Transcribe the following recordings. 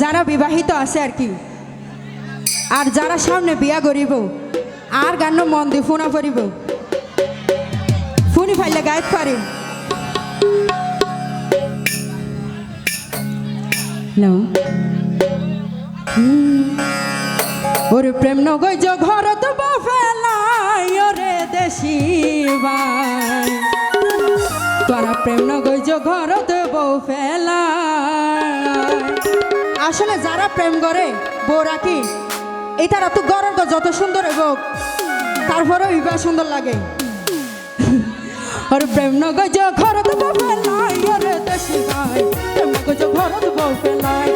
যারা বিবাহিত আছে আর কি। আর যারা সামনে বিয়া করিব, আর গান মন দিয়ে ফোনা পড়িব ফোনি ফাইলে গাইড পারি. ওরে প্রেম নগৈ যে ঘরত বফেলাই ওরে দেশি তোরা প্রেম নগৈ যে ঘরত বফেলাই আসলে যারা প্রেম করে বৌরা কি? এই তারা তো তো যত সুন্দর হোক, তারপরেও ইবা সুন্দর লাগে। আর প্রেম নগজ ঘর তো বউ ফেলাই আরে দেশি ভাই। প্রেম নগজ ঘর তো বউ ফেলাই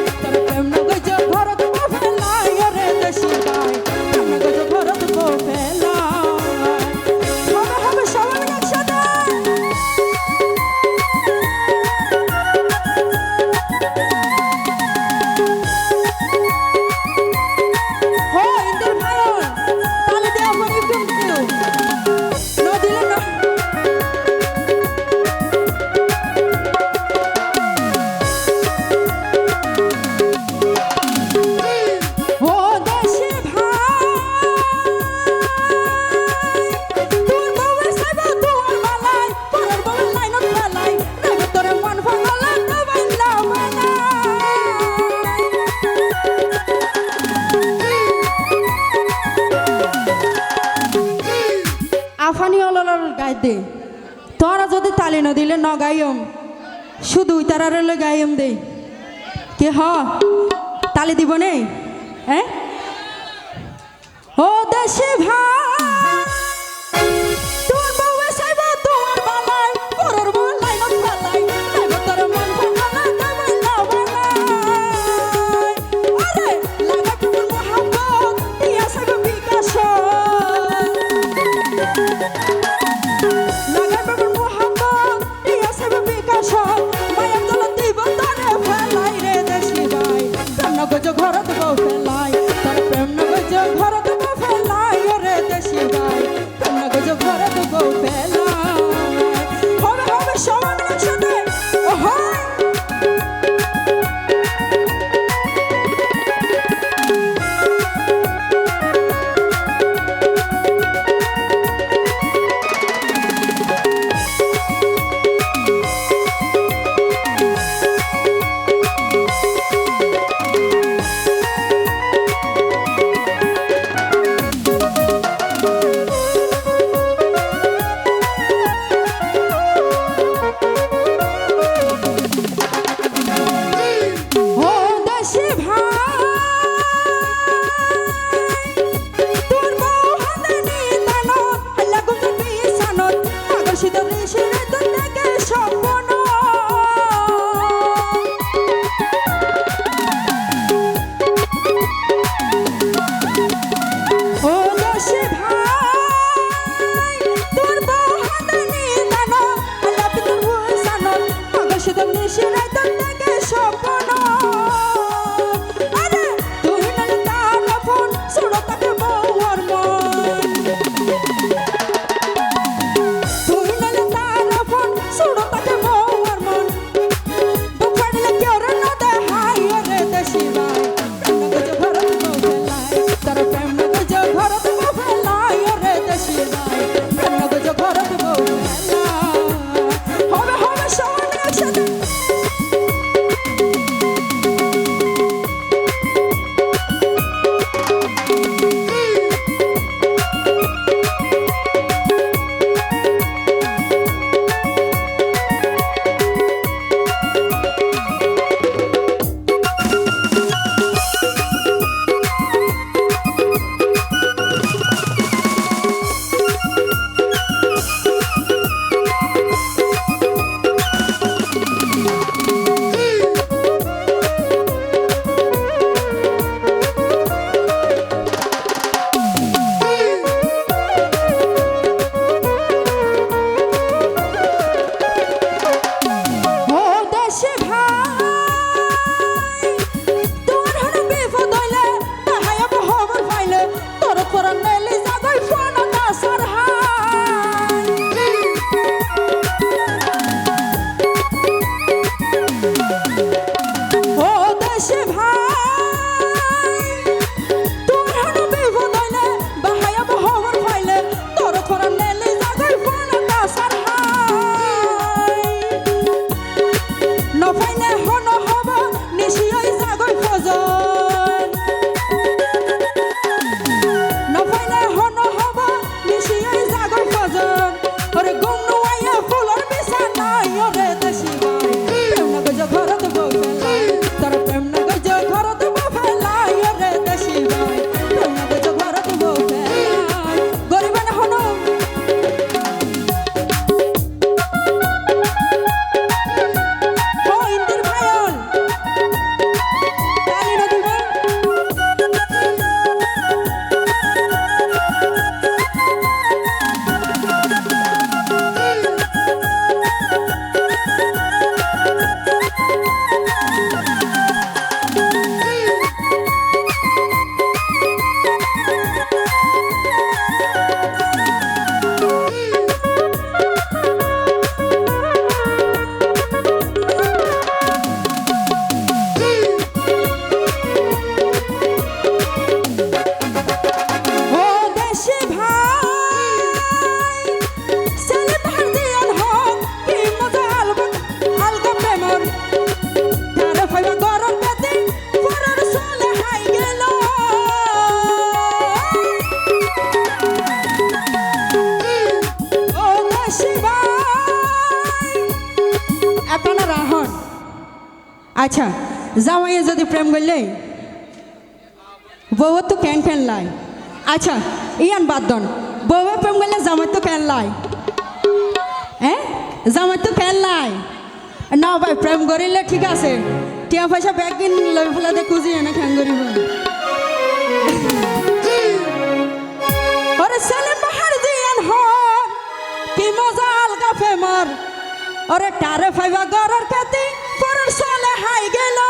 দে। তোরা যদি তালি না দিলে ন গাইম শুধু তারারে গাইম দে। কে হ? তালি দিব নেই হ্যাঁ? ও দেশে ভাই! ነው ጎጆ ጎረቤ আচ্ছা জামাইয়ে যদি প্রেম করলে। বউ তো কেন কেন লাই? আচ্ছা ইয়ান বাদ দন। বউয়ে প্রেম করলে জামাই তো কেন লাই? হ্যাঁ জামাই তো কেন লাই? না ভাই, প্রেম করিলে ঠিক আছে। টিয়া পয়সা ব্যাগ কিন লই ফেলা দে, খুঁজি এনে খেন করিব? ওরে সেলিম বাহার দিয়ান হর কি মজা আলগা ফেমর। ওরে টারে ফাইবা গরর খেতে। get no.